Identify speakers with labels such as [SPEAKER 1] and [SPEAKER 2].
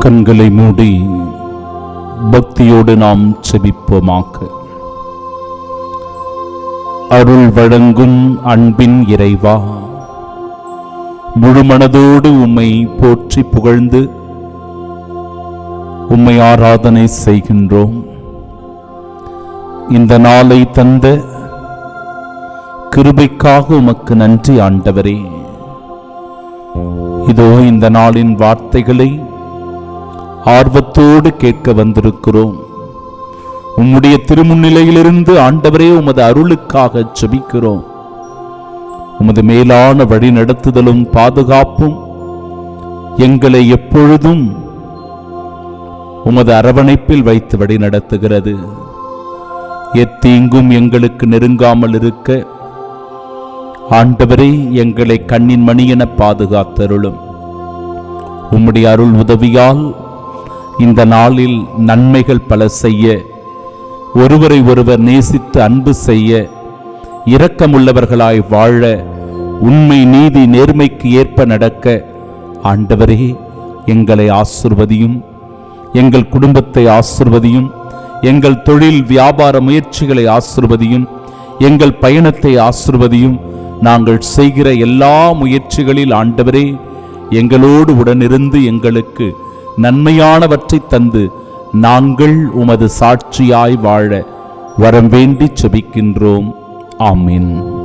[SPEAKER 1] கண்களை மூடி பக்தியோடு நாம் செபிப்போமாக. அருள் வழங்கும் அன்பின் இறைவா முழுமனதோடு உம்மை போற்றி புகழ்ந்து உம்மை ஆராதனை செய்கின்றோம். இந்த நாளை தந்த கிருபைக்காக உமக்கு நன்றி ஆண்டவரே. இதோ இந்த நாளின் வார்த்தைகளை ஆர்வத்தோடு கேட்க வந்திருக்கிறோம். உம்முடைய திருமுன்னிலையிலிருந்து ஆண்டவரே உமது அருளுக்காக செபிக்கிறோம் உமது மேலான வழி நடத்துதலும் பாதுகாப்பும் எங்களை எப்பொழுதும் உமது அரவணைப்பில் வைத்து வழி நடத்துகிறது எத்தீங்கும் எங்களுக்கு நெருங்காமல் இருக்க ஆண்டவரே எங்களை கண்ணின் மணி என பாதுகாத்தருளும். உம்முடைய அருள் உதவியால் இந்த நாளில் நன்மைகள் பல செய்ய ஒருவரை ஒருவர் நேசித்து அன்பு செய்ய இரக்கமுள்ளவர்களாய் வாழ உண்மை நீதி நேர்மைக்கு ஏற்ப நடக்க ஆண்டவரே எங்களை ஆசிர்வதியும் எங்கள் குடும்பத்தை ஆசிர்வதியும் எங்கள் தொழில் வியாபார முயற்சிகளை ஆசிர்வதியும் எங்கள் பயணத்தை ஆசிர்வதியும் நாங்கள் செய்கிற எல்லா முயற்சிகளில் ஆண்டவரே எங்களோடு உடனிருந்து எங்களுக்கு நன்மையானவற்றை தந்து நாங்கள் உமது சாட்சியாய் வாழ வரம் வேண்டி செபிக்கின்றோம். ஆமீன்.